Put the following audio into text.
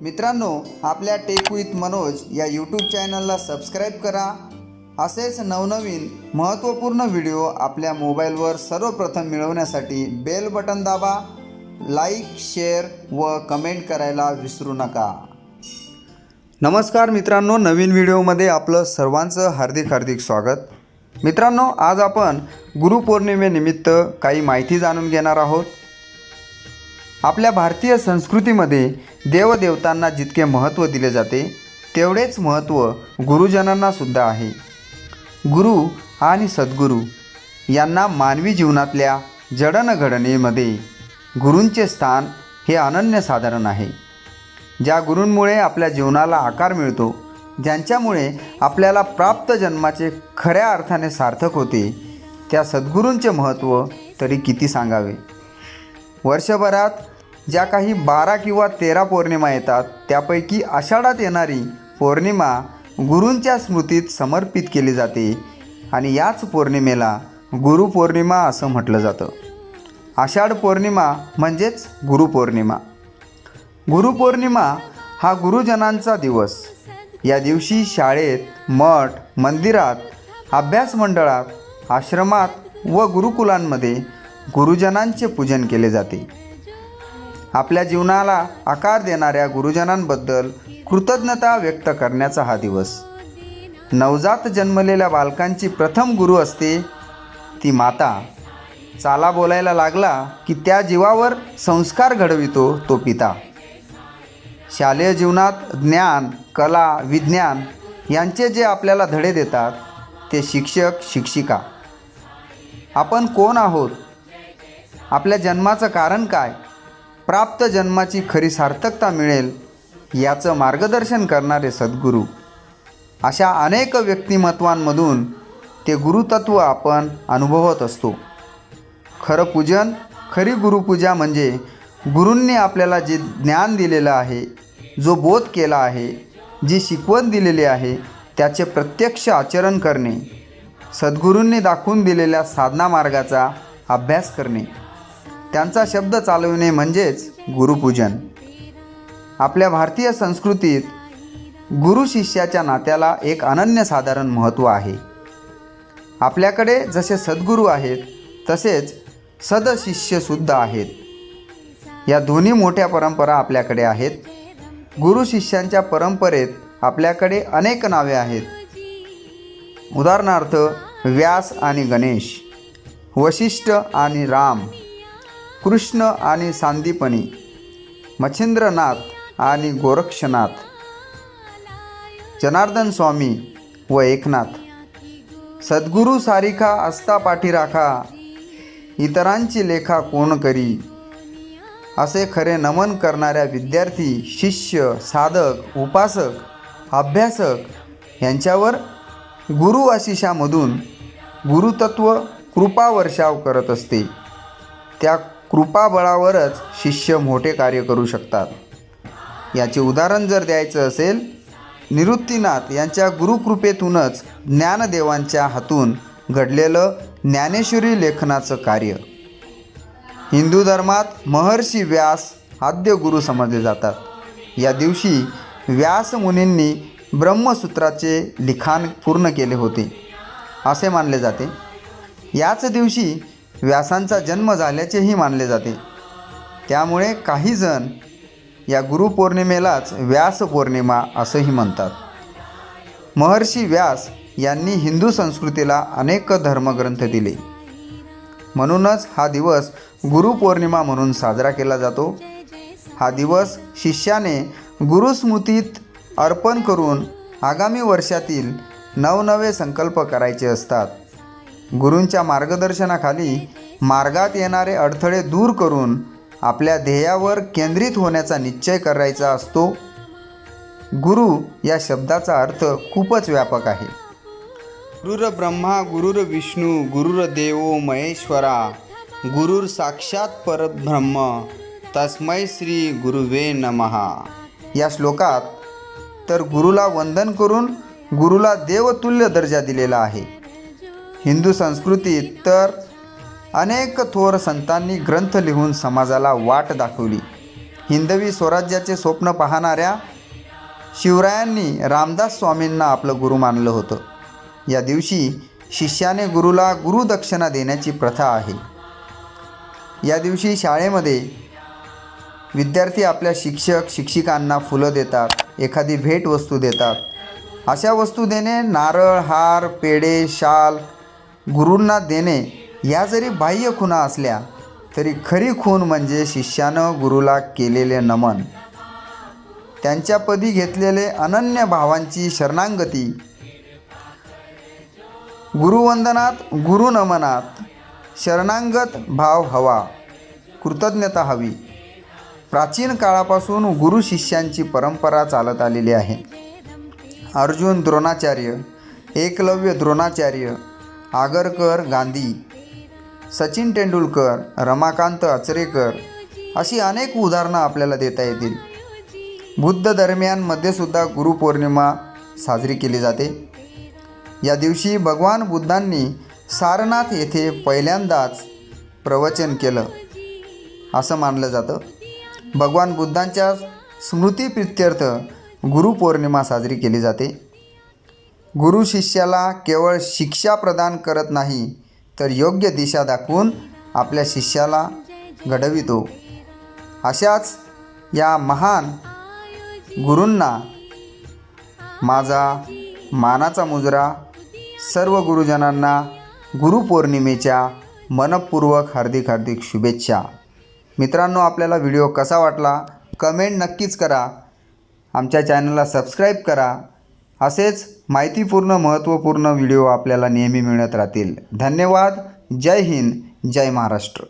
मित्रांनो आपल्या take with Manoj या यूट्यूब चॅनलला सबस्क्राईब करा. असेच नवनवीन महत्त्वपूर्ण व्हिडिओ आपल्या मोबाईलवर सर्वप्रथम मिळवण्यासाठी बेल बटन दाबा. लाईक शेअर व कमेंट करायला विसरू नका. नमस्कार मित्रांनो नवीन व्हिडिओमध्ये आपलं सर्वांचं हार्दिक हार्दिक स्वागत. मित्रांनो आज आपण गुरुपौर्णिमेनिमित्त काही माहिती जाणून घेणार आहोत. आपल्या भारतीय संस्कृतीमध्ये देवदेवतांना जितके महत्त्व दिले जाते तेवढेच महत्त्व गुरुजनांनासुद्धा आहे. गुरु आणि सद्गुरू यांना मानवी जीवनातल्या जडणघडणीमध्ये गुरूंचे स्थान हे अनन्यसाधारण आहे. ज्या गुरूंमुळे आपल्या जीवनाला आकार मिळतो ज्यांच्यामुळे आपल्याला प्राप्त जन्माचे खऱ्या अर्थाने सार्थक होते त्या सद्गुरूंचे महत्त्व तरी किती सांगावे? वर्षभरात ज्या काही बारा किंवा तेरा पौर्णिमा येतात त्यापैकी आषाढात येणारी पौर्णिमा गुरूंच्या स्मृतीत समर्पित केली जाते आणि याच पौर्णिमेला गुरुपौर्णिमा असं म्हटलं जातं. आषाढ पौर्णिमा म्हणजेच गुरुपौर्णिमा गुरुपौर्णिमा हा गुरुजनांचा दिवस. या दिवशी शाळेत मठ मंदिरात अभ्यास मंडळात आश्रमात व गुरुकुलांमध्ये गुरुजनांचे पूजन केले जाते. आपल्या जीवनाला आकार देणाऱ्या गुरुजनांबद्दल कृतज्ञता व्यक्त करण्याचा हा दिवस. नवजात जन्मलेल्या बालकांची प्रथम गुरु असते ती माता. चाला बोलायला लागला की त्या जीवावर संस्कार घडवितो तो पिता. शालेय जीवनात ज्ञान कला विज्ञान यांचे जे आपल्याला धडे देतात ते शिक्षक शिक्षिका. आपण कोण आहोत? आपल्या जन्माचं कारण काय? प्राप्त जन्माची खरी सार्थकता मिळेल याचं मार्गदर्शन करणारे सद्गुरू. अशा अनेक व्यक्तिमत्वांमधून ते गुरुतत्व आपण अनुभवत असतो. खरं पूजन खरी गुरुपूजा म्हणजे गुरूंनी आपल्याला जे ज्ञान दिलेलं आहे जो बोध केला आहे जी शिकवण दिलेली आहे त्याचे प्रत्यक्ष आचरण करणे सद्गुरूंनी दाखवून दिलेल्या साधना मार्गाचा अभ्यास करणे. त्यांचा शब्द चालविणे म्हणजेच गुरुपूजन. आपल्या भारतीय संस्कृतीत गुरु शिष्याच्या नात्याला एक अनन्यसाधारण महत्त्व आहे. आपल्याकडे जसे सद्गुरू आहेत तसेच सदशिष्यसुद्धा आहेत. या दोन्ही मोठ्या परंपरा आपल्याकडे आहेत. गुरु शिष्यांच्या परंपरेत आपल्याकडे अनेक नावे आहेत. उदाहरणार्थ व्यास आणि गणेश वशिष्ठ आणि राम कृष्ण आणि सांदीपनी मच्छिंद्रनाथ आणि गोरक्षनाथ जनार्दन स्वामी व एकनाथ. सद्गुरू सारिका असता पाठीराखा इतरांची लेखा कोण करी? असे खरे नमन करणाऱ्या विद्यार्थी शिष्य साधक उपासक अभ्यासक यांच्यावर गुरु आशिषामधून गुरुतत्व कृपा वर्षाव करत असते. त्या कृपाबळावरच शिष्य मोठे कार्य करू शकतात. याचे उदाहरण जर द्यायचं असेल निवृत्तीनाथ यांच्या गुरुकृपेतूनच ज्ञानदेवांच्या हातून घडलेलं ज्ञानेश्वरी लेखनाचं कार्य. हिंदू धर्मात महर्षी व्यास आद्य गुरु समजले जातात. या दिवशी व्यास मुनींनी ब्रह्मसूत्राचे लिखाण पूर्ण केले होते. असे मानले जाते. याच दिवशी व्यासांचा जन्म झाल्याचेही मानले जाते. त्यामुळे काही जण या गुरुपौर्णिमेलाच व्यास पौर्णिमा असंही म्हणतात. महर्षी व्यास यांनी हिंदू संस्कृतीला अनेक धर्मग्रंथ दिले. म्हणूनच हा दिवस गुरुपौर्णिमा म्हणून साजरा केला जातो. हा दिवस शिष्याने गुरुस्मृतीत अर्पण करून आगामी वर्षातील नवनवे संकल्प करायचे असतात. गुरूंच्या मार्गदर्शनाखाली मार्गात येणारे अडथळे दूर करून आपल्या ध्येयावर केंद्रित होण्याचा निश्चय करायचा असतो. गुरु या शब्दाचा अर्थ खूपच व्यापक आहे. गुरुर ब्रह्मा गुरुर विष्णू गुरुर देवो महेश्वरा गुरुर साक्षात परब्रह्म तस्मै श्री गुरुवे नमहा या श्लोकात तर गुरुला वंदन करून गुरुला देवतुल्य दर्जा दिलेला आहे. हिंदू संस्कृतीत तर अनेक थोर संतांनी ग्रंथ लिहून समाजाला वाट दाखवली. हिंदवी स्वराज्याचे स्वप्न पाहणाऱ्या शिवरायांनी रामदास स्वामींना आपलं गुरु मानलं होतं. या दिवशी शिष्याने गुरुला गुरुदक्षिणा देण्याची प्रथा आहे. या दिवशी शाळेमध्ये विद्यार्थी आपल्या शिक्षक शिक्षिकांना फुलं देतात एखादी भेटवस्तू देतात. अशा वस्तू देणे नारळ हार पेढे शाल गुरूंना देणे या जरी बाह्य खुणा असल्या तरी खरी खून म्हणजे शिष्यानं गुरुला केलेले नमन. त्यांच्यापदी घेतलेले अनन्य भावांची शरणांगती. गुरुवंदनात गुरुनमनात शरणांगत भाव हवा कृतज्ञता हवी. प्राचीन काळापासून गुरु शिष्यांची परंपरा चालत आलेली आहे. अर्जुन द्रोणाचार्य एकलव्य द्रोणाचार्य आगरकर गांधी सचिन तेंडुलकर रमाकांत अचरेकर अशी अनेक उदाहरणं आपल्याला देता येतील. बुद्ध दरम्यानमध्ये सुद्धा गुरुपौर्णिमा साजरी केली जाते. या दिवशी भगवान बुद्धांनी सारनाथ येथे पहिल्यांदाच प्रवचन केलं. असं मानलं जातं. भगवान बुद्धांच्या स्मृतीप्रित्यर्थ गुरुपौर्णिमा साजरी केली जाते. गुरु शिष्याला केवळ शिक्षा प्रदान करत नाही तर योग्य दिशा दाखवून आपल्या शिष्याला घडवितो. अशाच या महान गुरूंना माझा मानाचा मुजरा सर्व गुरुजनांना गुरुपौर्णिमेच्या मनपूर्वक हार्दिक हार्दिक शुभेच्छा. मित्रांनो आपल्याला व्हिडिओ कसा वाटला? कमेंट नक्कीच करा. आमच्या चॅनलला सबस्क्राईब करा. असेच माहितीपूर्ण महत्त्वपूर्ण व्हिडिओ आपल्याला नेहमी मिळत राहतील. धन्यवाद. जय हिंद. जय महाराष्ट्र.